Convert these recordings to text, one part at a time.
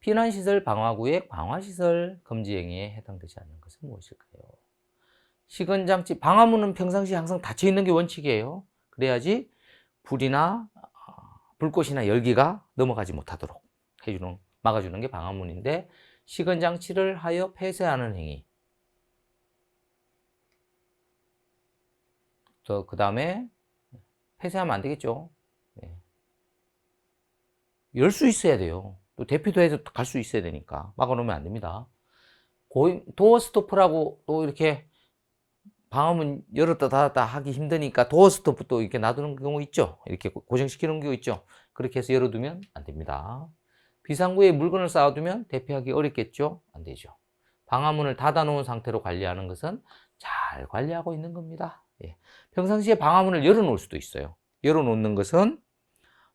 피난시설 방화구역 방화시설 금지 행위에 해당되지 않는 것은 무엇일까요? 시건장치 방화문은 평상시 항상 닫혀 있는 게 원칙이에요. 그래야지 불이나 어, 불꽃이나 열기가 넘어가지 못하도록 해주는 막아주는 게 방화문인데 시건장치를 하여 폐쇄하는 행위. 또 그 다음에 폐쇄하면 안 되겠죠. 열 수 있어야 돼요. 또 대피도 해서 갈 수 있어야 되니까 막아놓으면 안 됩니다. 고임 도어 스토프라고 또 이렇게 방음은 열었다 닫았다 하기 힘드니까 도어 스토프 또 이렇게 놔두는 경우 있죠. 이렇게 고정시키는 경우 있죠. 그렇게 해서 열어두면 안 됩니다. 비상구에 물건을 쌓아두면 대피하기 어렵겠죠. 안 되죠. 방화문을 닫아놓은 상태로 관리하는 것은 잘 관리하고 있는 겁니다. 예. 평상시에 방화문을 열어놓을 수도 있어요. 열어놓는 것은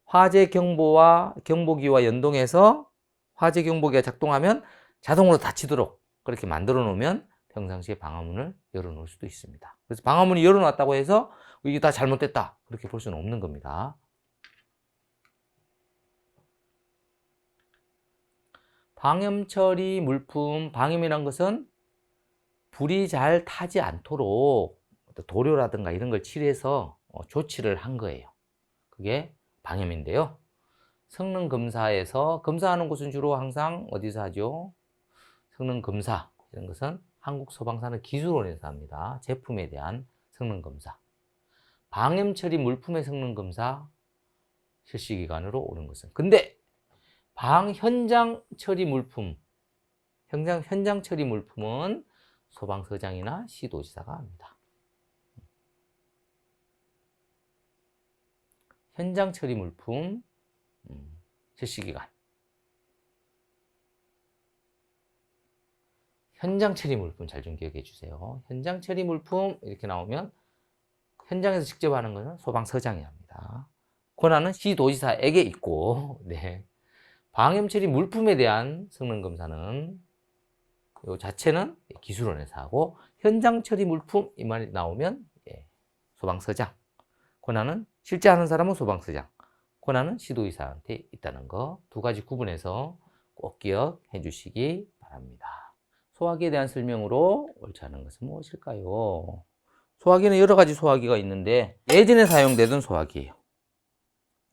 화재 경보와 경보기와 연동해서 화재 경보기가 작동하면 자동으로 닫히도록 그렇게 만들어 놓으면 평상시에 방화문을 열어 놓을 수도 있습니다. 그래서 방화문이 열어 놨다고 해서 이게 다 잘못됐다 그렇게 볼 수는 없는 겁니다. 방염 처리 물품, 방염이란 것은 불이 잘 타지 않도록 도료라든가 이런 걸 칠해서 어, 조치를 한 거예요. 그게 방염인데요. 성능 검사에서 검사하는 곳은 주로 항상 어디서 하죠? 성능 검사 이런 것은 한국 소방사는 기술원에서 합니다. 제품에 대한 성능 검사. 방염 처리 물품의 성능 검사 실시 기간으로 오는 것은 근데 방 현장 처리 물품 현장 현장 처리 물품은 소방서장이나 시도지사가 합니다. 현장 처리 물품 음, 실시 기간 현장 처리 물품 잘 좀 기억해 주세요. 현장 처리 물품 이렇게 나오면 현장에서 직접 하는 것은 소방서장이 합니다. 권한은 시도지사에게 있고, 네. 방염 처리 물품에 대한 성능 검사는 요 자체는 기술원에서 하고 현장 처리 물품 이 말이 나오면 예, 소방서장 권한은 실제 하는 사람은 소방서장 권한은 시도의사한테 있다는 거 두 가지 구분해서 꼭 기억해 주시기 바랍니다. 소화기에 대한 설명으로 옳지 않은 것은 무엇일까요? 소화기는 여러 가지 소화기가 있는데 예전에 사용되던 소화기예요.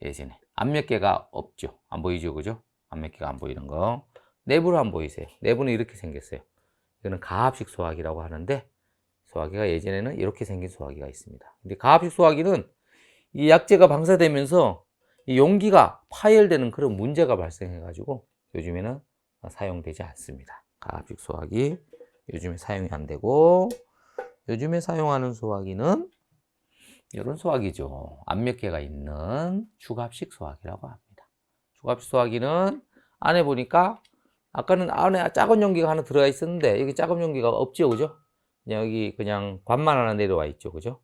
예전에 안몇 개가 없죠. 안 보이죠, 그죠? 안몇 개가 안 보이는 거. 내부로 안 보이세요. 내부는 이렇게 생겼어요. 이거는 가압식 소화기라고 하는데 소화기가 예전에는 이렇게 생긴 소화기가 있습니다. 근데 가압식 소화기는 이 약재가 방사되면서 이 용기가 파열되는 그런 문제가 발생해 가지고 요즘에는 사용되지 않습니다. 가압식 소화기 요즘에 사용이 안 되고 요즘에 사용하는 소화기는 이런 소화기죠. 압몇 개가 있는 주갑식 소화기라고 합니다. 주갑식 소화기는 안에 보니까 아까는 안에 작은 용기가 하나 들어가 있었는데 여기 작은 용기가 없죠, 그죠? 여기 그냥 관만 하나 내려와 있죠, 그죠?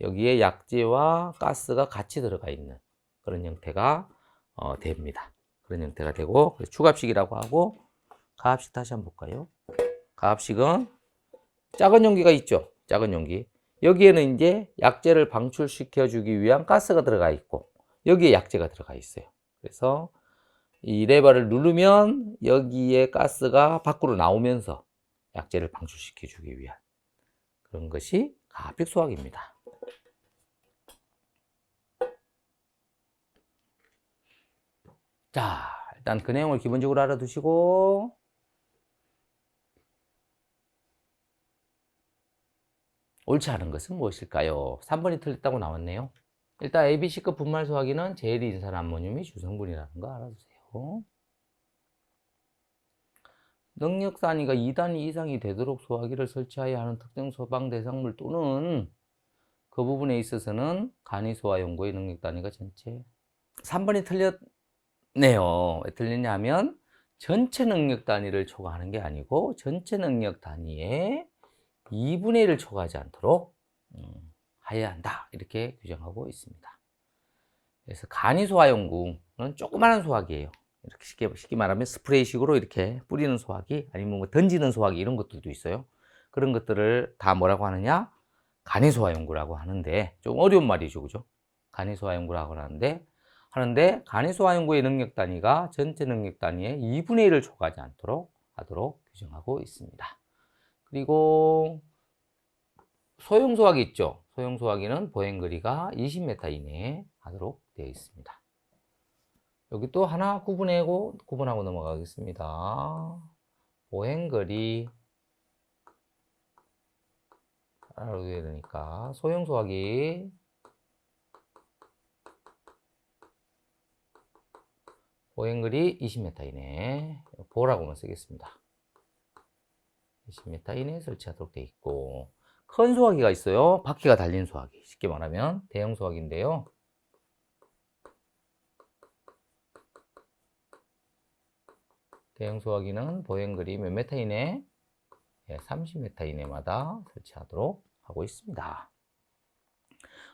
여기에 약재와 가스가 같이 들어가 있는 그런 형태가 어, 됩니다. 그런 형태가 되고 추갑식이라고 하고 가압식 다시 한번 볼까요? 가압식은 작은 용기가 있죠. 작은 용기. 여기에는 이제 약재를 방출시켜 주기 위한 가스가 들어가 있고 여기에 약재가 들어가 있어요. 그래서 이 레버를 누르면 여기에 가스가 밖으로 나오면서 약재를 방출시켜 주기 위한 그런 것이 가압식 소화기입니다. 자, 일단 그 내용을 기본적으로 알아두시고 옳지 않은 것은 무엇일까요? 3번이 틀렸다고 나왔네요. 일단 ABC급 분말 소화기는 제일인산 암모늄이 주성분이라는 거 알아두세요. 능력 단위가 2단위 이상이 되도록 소화기를 설치하여야 하는 특정 소방 대상물 또는 그 부분에 있어서는 간이 소화 연구의 능력 단위가 전체 3번이 틀렸 네요. 왜 틀렸냐 하면 전체 능력 단위를 초과하는 게 아니고 전체 능력 단위에 2분의 1을 초과하지 않도록 음, 하여야 한다. 이렇게 규정하고 있습니다. 그래서 간이 소화 연구는 조그마한 소화기예요. 이렇게 쉽게, 쉽게 말하면 스프레이식으로 이렇게 뿌리는 소화기 아니면 뭐 던지는 소화기 이런 것들도 있어요. 그런 것들을 다 뭐라고 하느냐? 간이 소화 연구라고 하는데 좀 어려운 말이죠. 그죠? 간이 소화 연구라고 하는데 하는데 간이소화연구의 능력 단위가 전체 능력 단위의 2분의 1을 초과하지 않도록 하도록 규정하고 있습니다. 그리고 소형 소화기 있죠. 소형 소화기는 보행 거리가 20m 이내에 하도록 되어 있습니다. 여기 또 하나 구분하고 구분하고 넘어가겠습니다. 보행 거리 돼야 되니까 소형 소화기 보행거리 20m 이내 보라고만 쓰겠습니다. 20m 이내에 설치하도록 되어 있고 큰 소화기가 있어요. 바퀴가 달린 소화기. 쉽게 말하면 대형 소화기인데요. 대형 소화기는 보행거리 몇 m 이내? 예, 30m 이내마다 설치하도록 하고 있습니다.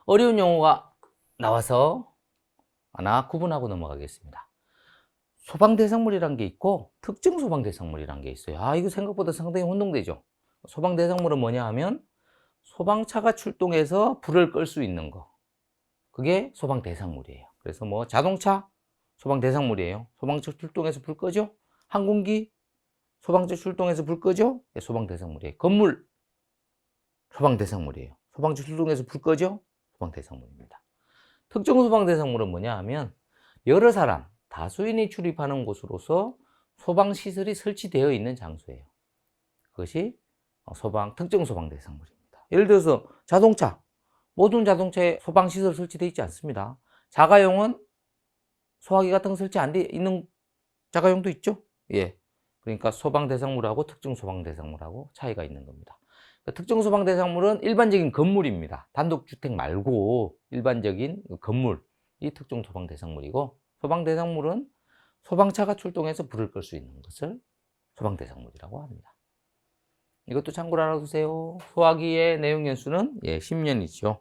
어려운 용어가 나와서 하나 구분하고 넘어가겠습니다. 소방 대상물이란 게 있고 특정 소방 대상물이란 게 있어요. 아, 이거 생각보다 상당히 혼동되죠. 소방 대상물은 뭐냐 하면 소방차가 출동해서 불을 끌 수 있는 거. 그게 소방 대상물이에요. 그래서 뭐 자동차 소방 대상물이에요. 소방차 출동해서 불 끄죠. 항공기 소방차 출동해서 불 끄죠. 예, 소방 대상물이에요. 건물 소방 대상물이에요. 소방차 출동해서 불 끄죠. 소방 대상물입니다. 특정 소방 대상물은 뭐냐 하면 여러 사람 다수인이 출입하는 곳으로서 소방 시설이 설치되어 있는 장소예요. 그것이 소방 특정 소방 대상물입니다. 예를 들어서 자동차 모든 자동차에 소방 시설 설치되어 있지 않습니다. 자가용은 소화기 같은 거 설치 안 돼 있는 자가용도 있죠. 예. 그러니까 소방 대상물하고 특정 소방 대상물하고 차이가 있는 겁니다. 그러니까 특정 소방 대상물은 일반적인 건물입니다. 단독 주택 말고 일반적인 건물 이 특정 소방 대상물이고 소방 대상물은 소방차가 출동해서 불을 끌 수 있는 것을 소방 대상물이라고 합니다. 이것도 참고로 알아두세요. 소화기의 내용 연수는 예, 10년이죠.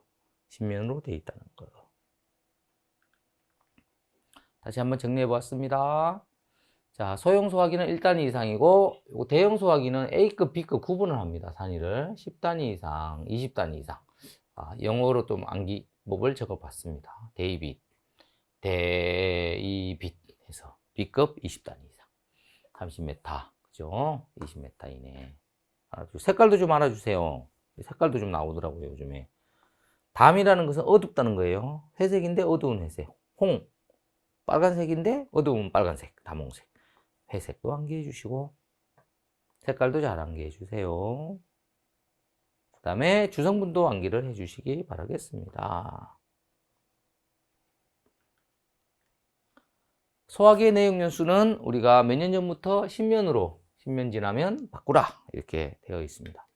10년으로 되어 있다는 거. 다시 한번 정리해 보았습니다. 자, 소형 소화기는 1단위 이상이고 대형 소화기는 A급, B급 구분을 합니다. 단위를 10단위 이상, 20단위 이상. 아, 영어로 좀 암기법을 적어 봤습니다. 데이빗, 데이빗 해서 B급 20단위 이상. 30m. 그죠? 20m 이내. 색깔도 좀 알아주세요. 색깔도 좀 나오더라고요, 요즘에. 담이라는 것은 어둡다는 거예요. 회색인데 어두운 회색. 홍. 빨간색인데 어두운 빨간색. 담홍색. 회색도 암기해 주시고, 색깔도 잘 암기해 주세요. 그 다음에 주성분도 암기를 해 주시기 바라겠습니다. 소화기의 내용 연수는 우리가 몇 년 전부터 10년으로 10년 지나면 바꾸라. 이렇게 되어 있습니다.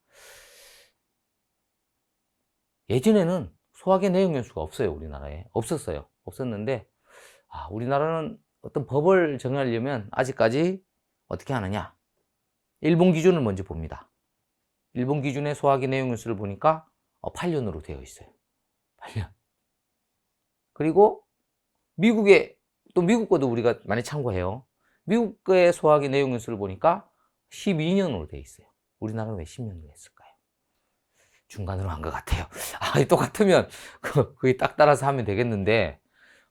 예전에는 소화기 내용 연수가 없어요 우리나라에. 없었어요. 없었는데 아, 우리나라는 어떤 법을 정하려면 아직까지 어떻게 하느냐? 일본 기준을 먼저 봅니다. 일본 기준의 소화기 내용 연수를 보니까 8년으로 되어 있어요. 8년. 그리고 미국의 또 미국 거도 우리가 많이 참고해요 미국의 소화기 내용 연수를 보니까 12년으로 되어 있어요 우리나라는 왜 10년으로 했을까요? 중간으로 한 것 같아요. 아, 똑같으면 그, 그게 딱 따라서 하면 되겠는데,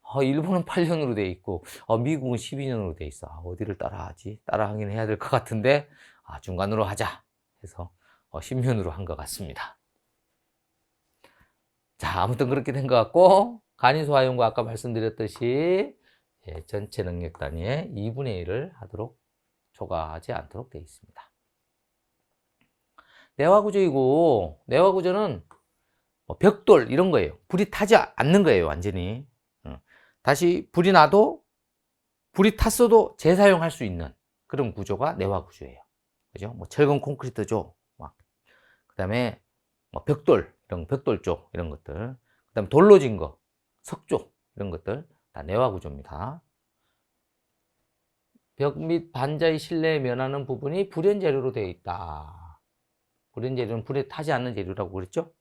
아, 일본은 8년으로 돼 있고, 아, 미국은 12년으로 돼 있어. 아, 어디를 따라하지? 따라하긴 해야 될 것 같은데, 아, 중간으로 하자. 해서 어, 10년으로 한 것 같습니다. 자, 아무튼 그렇게 된 것 같고, 간이소화용과 아까 말씀드렸듯이, 예, 전체 능력 단위의 2분의 1을 하도록, 초과하지 않도록 되어 있습니다. 내화구조이고 내화구조는 뭐 벽돌 이런 거예요. 불이 타지 않는 거예요, 완전히. 다시 불이 나도 불이 탔어도 재사용할 수 있는 그런 구조가 내화구조예요. 그죠? 뭐 철근 콘크리트죠. 막. 그다음에 뭐 벽돌 이런 벽돌 쪽 이런 것들. 그다음에 돌로 진 거, 석조 이런 것들 다 내화 구조입니다. 벽 및 반자의 실내에 면하는 부분이 불연 재료로 되어 있다. 불연 재료는 불에 타지 않는 재료라고 그랬죠?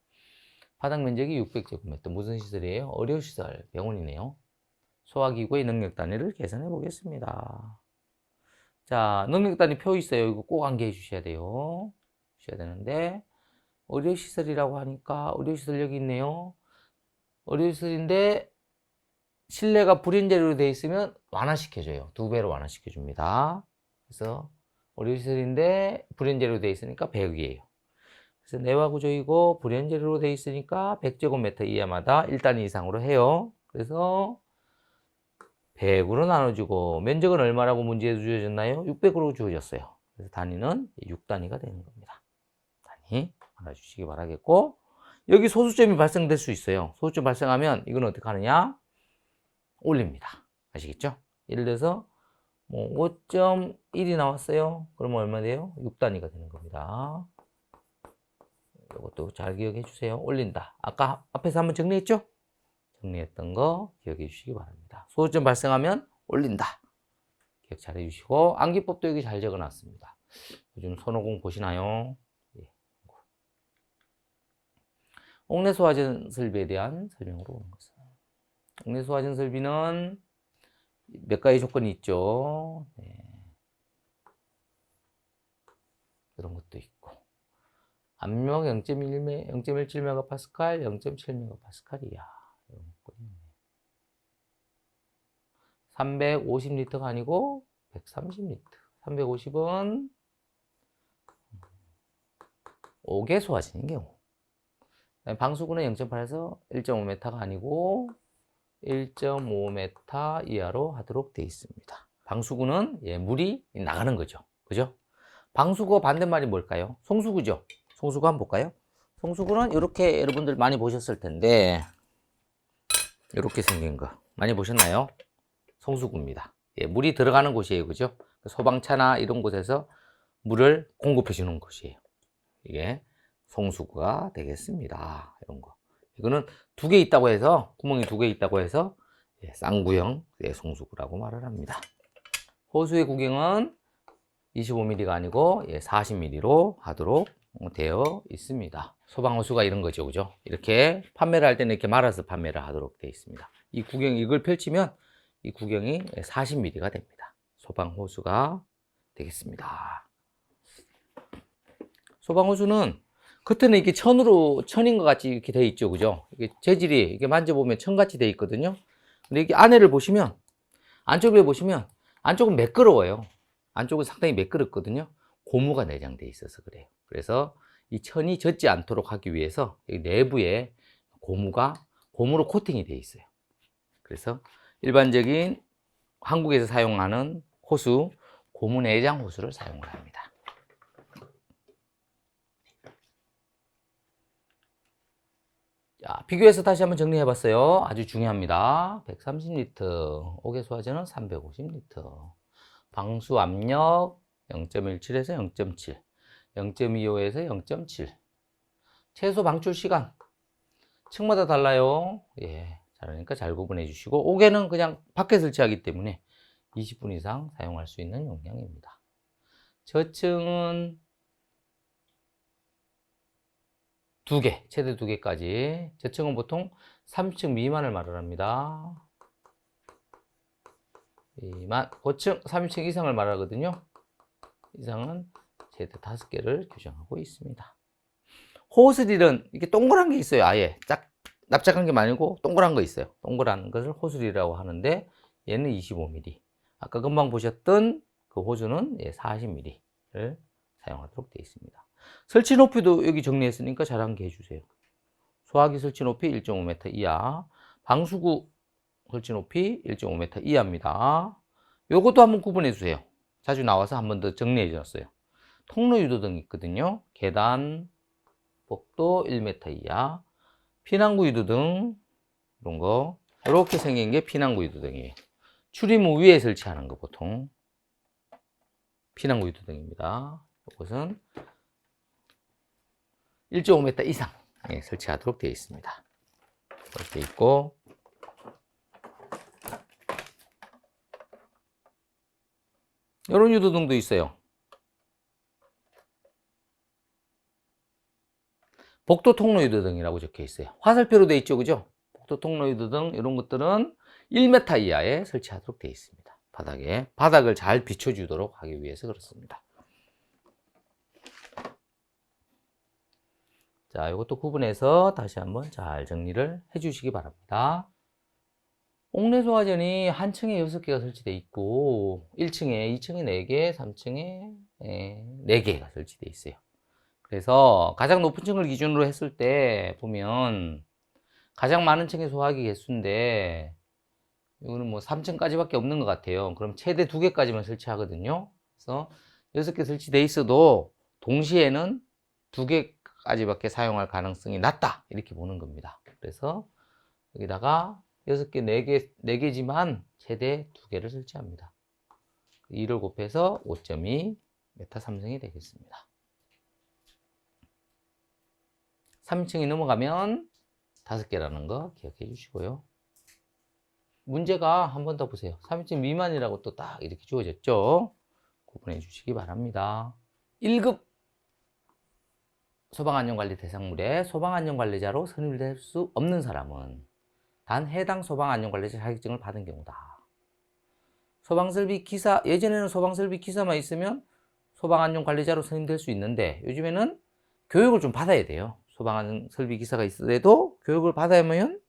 바닥 면적이 600제곱미터. 무슨 시설이에요? 의료시설, 병원이네요. 소화기구의 능력 단위를 계산해 보겠습니다. 자, 능력 단위 표 있어요. 이거 꼭 암기해 주셔야 돼요. 주셔야 되는데, 의료시설이라고 하니까, 의료시설 여기 있네요. 의료시설인데, 실내가 불연재료로 되어 있으면 완화시켜줘요. 두 배로 완화시켜줍니다. 그래서 오리시설인데 불연재료로 되어 있으니까 100이에요. 그래서 내화 구조이고 불연재료로 되어 있으니까 100제곱미터 이하마다 1단위 이상으로 해요. 그래서 100으로 나눠주고 면적은 얼마라고 문제에 주어졌나요? 600으로 주어졌어요. 그래서 단위는 6단위가 되는 겁니다. 단위 알아주시기 바라겠고 여기 소수점이 발생될 수 있어요. 소수점 발생하면 이건 어떻게 하느냐? 올립니다. 아시겠죠? 예를 들어서 뭐 5.1이 나왔어요. 그러면 얼마 돼요? 6단위가 되는 겁니다. 이것도 잘 기억해 주세요. 올린다. 아까 앞에서 한번 정리했죠? 정리했던 거 기억해 주시기 바랍니다. 소수점 발생하면 올린다. 기억 잘 해주시고 암기법도 여기 잘 적어놨습니다. 요즘 손오공 보시나요? 예. 옥내 소화전 설비에 대한 설명으로 오는 것은 옥내 소화전 설비는 몇 가지 조건이 있죠. 네. 이런 것도 있고 압력 0.1, 0.17MPa, 0.7MPa 이런 것들이 있네요. 350리터가 아니고 130리터. 350은 5개 소화진인 경우. 방수구는 0.8에서 1.5m가 아니고 1.5m 이하로 하도록 되어 있습니다. 방수구는 예, 물이 나가는 거죠. 그죠? 방수구와 반대말이 뭘까요? 송수구죠. 송수구 한번 볼까요? 송수구는 이렇게 여러분들 많이 보셨을 텐데 이렇게 생긴 거 많이 보셨나요? 송수구입니다. 예, 물이 들어가는 곳이에요. 그죠? 소방차나 이런 곳에서 물을 공급해 주는 곳이에요. 이게 송수구가 되겠습니다. 이런 거. 이거는 두 개 있다고 해서 구멍이 두 개 있다고 해서 예, 쌍구형 예, 송수구라고 말을 합니다. 호수의 구경은 25mm가 아니고 예, 40mm로 하도록 되어 있습니다. 소방호수가 이런 거죠, 그죠? 이렇게 판매를 할 때는 이렇게 말아서 판매를 하도록 되어 있습니다. 이 구경 이걸 펼치면 이 구경이 40mm가 됩니다. 소방호수가 되겠습니다. 소방호수는 겉에는 이렇게 천으로 천인 것 같이 이렇게 되어 있죠, 그죠? 이게 재질이 이게 만져보면 천 같이 되어 있거든요. 근데 이게 안에를 보시면 안쪽에 보시면 안쪽은 매끄러워요. 안쪽은 상당히 매끄럽거든요. 고무가 내장되어 있어서 그래요. 그래서 이 천이 젖지 않도록 하기 위해서 내부에 고무가 고무로 코팅이 되어 있어요. 그래서 일반적인 한국에서 사용하는 호수 고무 내장 호수를 사용을 합니다. 자, 비교해서 다시 한번 정리해 봤어요. 아주 중요합니다. 130리터, 옥외 소화제는 350리터. 방수 압력 0.17에서 0.7, 0.25에서 0.7. 최소 방출 시간 층마다 달라요. 예, 잘하니까 잘 구분해 주시고 옥외는 그냥 밖에 설치하기 때문에 20분 이상 사용할 수 있는 용량입니다. 저층은 두 개, 최대 두 개까지. 저층은 보통 3층 미만을 말을 합니다. 미만, 고층 3층 이상을 말하거든요. 이상은 최대 다섯 개를 규정하고 있습니다. 호스릴은 이렇게 동그란 게 있어요. 아예 짝 납작한 게 말고 동그란 거 있어요. 동그란 것을 호스릴이라고 하는데 얘는 25mm. 아까 금방 보셨던 그 호수는 40mm를 사용하도록 되어 있습니다. 설치 높이도 여기 정리했으니까 잘 한게 해주세요. 소화기 설치 높이 1.5m 이하, 방수구 설치 높이 1.5m 이하입니다. 요것도 한번 구분해 주세요. 자주 나와서 한 번 더 정리해 줬어요. 통로 유도등이 있거든요. 계단, 복도 1m 이하, 피난구 유도등 이런 거 이렇게 생긴 게 피난구 유도등이에요. 출입문 위에 설치하는 거 보통 피난구 유도등입니다. 이것은 1.5m 이상 예, 설치하도록 되어 있습니다. 이렇게 있고 이런 유도등도 있어요. 복도 통로 유도등이라고 적혀 있어요. 화살표로 되어 있죠, 그죠? 복도 통로 유도등 이런 것들은 1m 이하에 설치하도록 되어 있습니다. 바닥에 바닥을 잘 비춰주도록 하기 위해서 그렇습니다. 자, 이것도 구분해서 다시 한번 잘 정리를 해 주시기 바랍니다. 옥내 소화전이 한 층에 6개가 설치되어 있고 1층에, 2층에 4개, 3층에 4개가 설치되어 있어요. 그래서 가장 높은 층을 기준으로 했을 때 보면 가장 많은 층의 소화기 개수인데 이거는 뭐 3층까지밖에 없는 것 같아요. 그럼 최대 2개까지만 설치하거든요. 그래서 6개 설치되어 있어도 동시에는 2개 까지밖에 사용할 가능성이 낮다. 이렇게 보는 겁니다. 그래서 여기다가 6개, 4개, 4개지만 최대 2개를 설치합니다. 2를 곱해서 5.2 메타 3승이 되겠습니다. 3층이 넘어가면 5개라는 거 기억해 주시고요. 문제가 한 번 더 보세요. 3층 미만이라고 또 딱 이렇게 주어졌죠? 구분해 주시기 바랍니다. 1급 소방안전관리 대상물에 소방안전관리자로 선임될 수 없는 사람은 단 해당 소방안전관리자 자격증을 받은 경우다. 소방설비 기사, 예전에는 소방설비 기사만 있으면 소방안전관리자로 선임될 수 있는데 요즘에는 교육을 좀 받아야 돼요. 소방안전설비 기사가 있어도 교육을 받아야면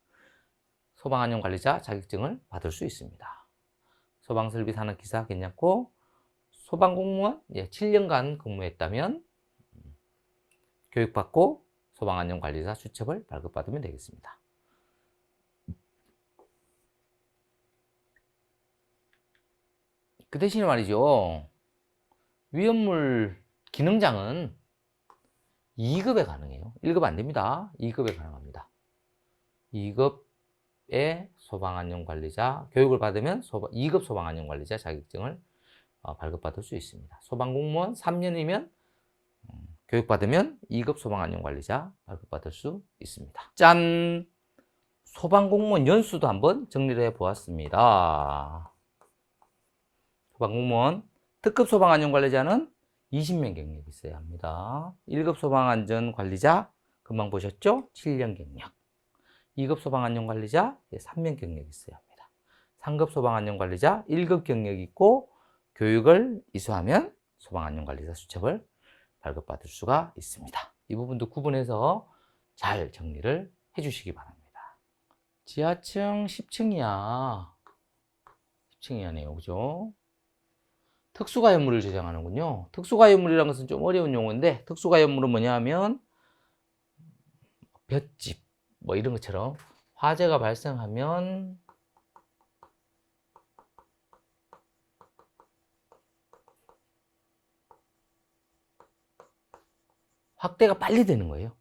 소방안전관리자 자격증을 받을 수 있습니다. 소방설비 산업 기사 괜찮고 소방공무원 예, 7년간 근무했다면 음, 교육받고 소방안전관리사 수첩을 발급받으면 되겠습니다. 그 대신에 말이죠. 위험물 기능장은 2급에 가능해요. 1급 안 됩니다. 2급에 가능합니다. 2급의 소방안전관리자 교육을 받으면 소방, 2급 소방안전관리자 자격증을 어, 발급받을 수 있습니다. 소방공무원 3년이면 음, 교육받으면 2급 소방안전 관리자 발급받을 수 있습니다. 짠! 소방공무원 연수도 한번 정리를 해 보았습니다. 소방공무원 특급 소방안전관리자는 20명 경력이 있어야 합니다. 1급 소방안전관리자 금방 보셨죠? 7년 경력. 2급 소방안전관리자 3년 경력이 있어야 합니다. 3급 소방안전관리자 1급 경력이 있고 교육을 이수하면 소방안전관리사 수첩을 발급받을 수가 있습니다. 이 부분도 구분해서 잘 정리를 해 주시기 바랍니다. 지하층 10층이야. 10층이야네요. 그죠? 특수가연물을 제정하는군요. 특수가연물이라는 것은 좀 어려운 용어인데 특수가연물은 뭐냐 하면 볏집 뭐 이런 것처럼 화재가 발생하면 확대가 빨리 되는 거예요.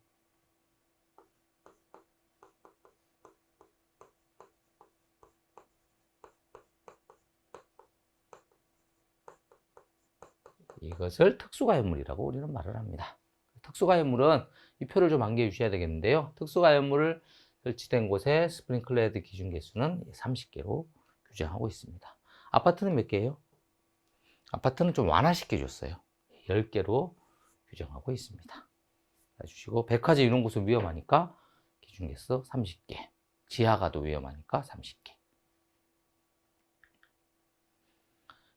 이것을 특수가연물이라고 우리는 말을 합니다. 특수가연물은 이 표를 좀 암기해 주셔야 되겠는데요. 특수가연물을 설치된 곳의 스프링클러 헤드 기준 개수는 30개로 규정하고 있습니다. 아파트는 몇 개예요? 아파트는 좀 완화시켜 줬어요. 10개로 규정하고 있습니다. 주시고 백화점 이런 곳은 위험하니까 기준 개수 30개. 지하가도 위험하니까 30개.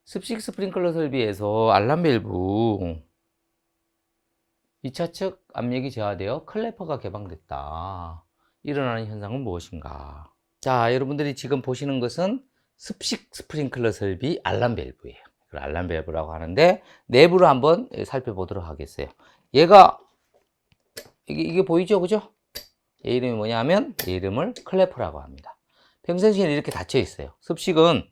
습식 스프링클러 설비에서 알람 밸브 2차 측 압력이 저하되어 클래퍼가 개방됐다. 일어나는 현상은 무엇인가? 자, 여러분들이 지금 보시는 것은 습식 스프링클러 설비 알람 밸브예요. 알람 밸브라고 하는데 내부를 한번 살펴보도록 하겠어요. 얘가 이게, 이게 보이죠, 그죠? 얘 이름이 뭐냐면 얘 이름을 클래퍼라고 합니다. 평상시에는 이렇게 닫혀 있어요. 습식은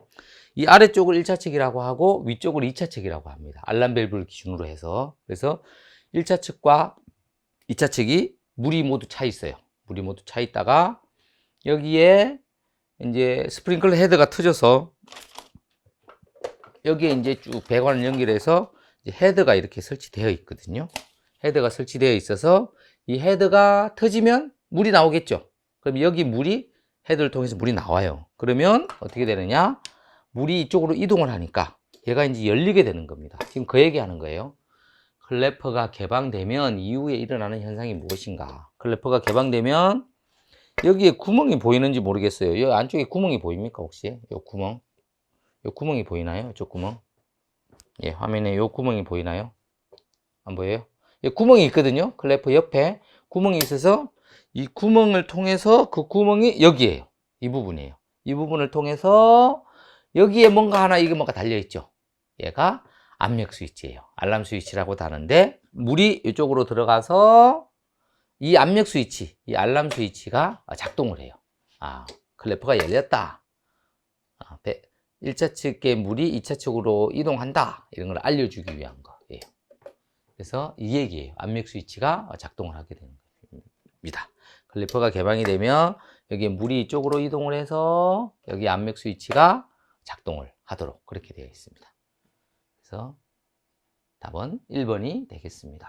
이 아래쪽을 1차 측이라고 하고 위쪽을 2차 측이라고 합니다. 알람 밸브를 기준으로 해서 그래서 1차 측과 2차 측이 물이 모두 차 있어요. 물이 모두 차 있다가 여기에 이제 스프링클러 헤드가 터져서 여기에 이제 쭉 배관을 연결해서 헤드가 이렇게 설치되어 있거든요. 헤드가 설치되어 있어서 이 헤드가 터지면 물이 나오겠죠. 그럼 여기 물이 헤드를 통해서 물이 나와요. 그러면 어떻게 되느냐? 물이 이쪽으로 이동을 하니까 얘가 이제 열리게 되는 겁니다. 지금 그 얘기하는 거예요. 클래퍼가 개방되면 이후에 일어나는 현상이 무엇인가? 클래퍼가 개방되면 여기에 구멍이 보이는지 모르겠어요. 여기 안쪽에 구멍이 보입니까 혹시? 요 구멍, 요 구멍이 보이나요? 이쪽 구멍? 예, 화면에 요 구멍이 보이나요? 안 보여요? 예, 구멍이 있거든요. 클래퍼 옆에 구멍이 있어서 이 구멍을 통해서 그 구멍이 여기에요. 이 부분이에요. 이 부분을 통해서 여기에 뭔가 하나 이게 뭔가 달려 있죠. 얘가 압력 스위치예요. 알람 스위치라고도 하는데 물이 이쪽으로 들어가서 이 압력 스위치, 이 알람 스위치가 작동을 해요. 아, 클래퍼가 열렸다. 아, 1차 측의 물이 2차 측으로 이동한다. 이런 걸 알려주기 위한 거예요. 그래서 이 얘기예요. 압력 스위치가 작동을 하게 되는 겁니다. 클리퍼가 개방이 되면 여기 물이 이쪽으로 이동을 해서 여기 압력 스위치가 작동을 하도록 그렇게 되어 있습니다. 그래서 답은 1번이 되겠습니다.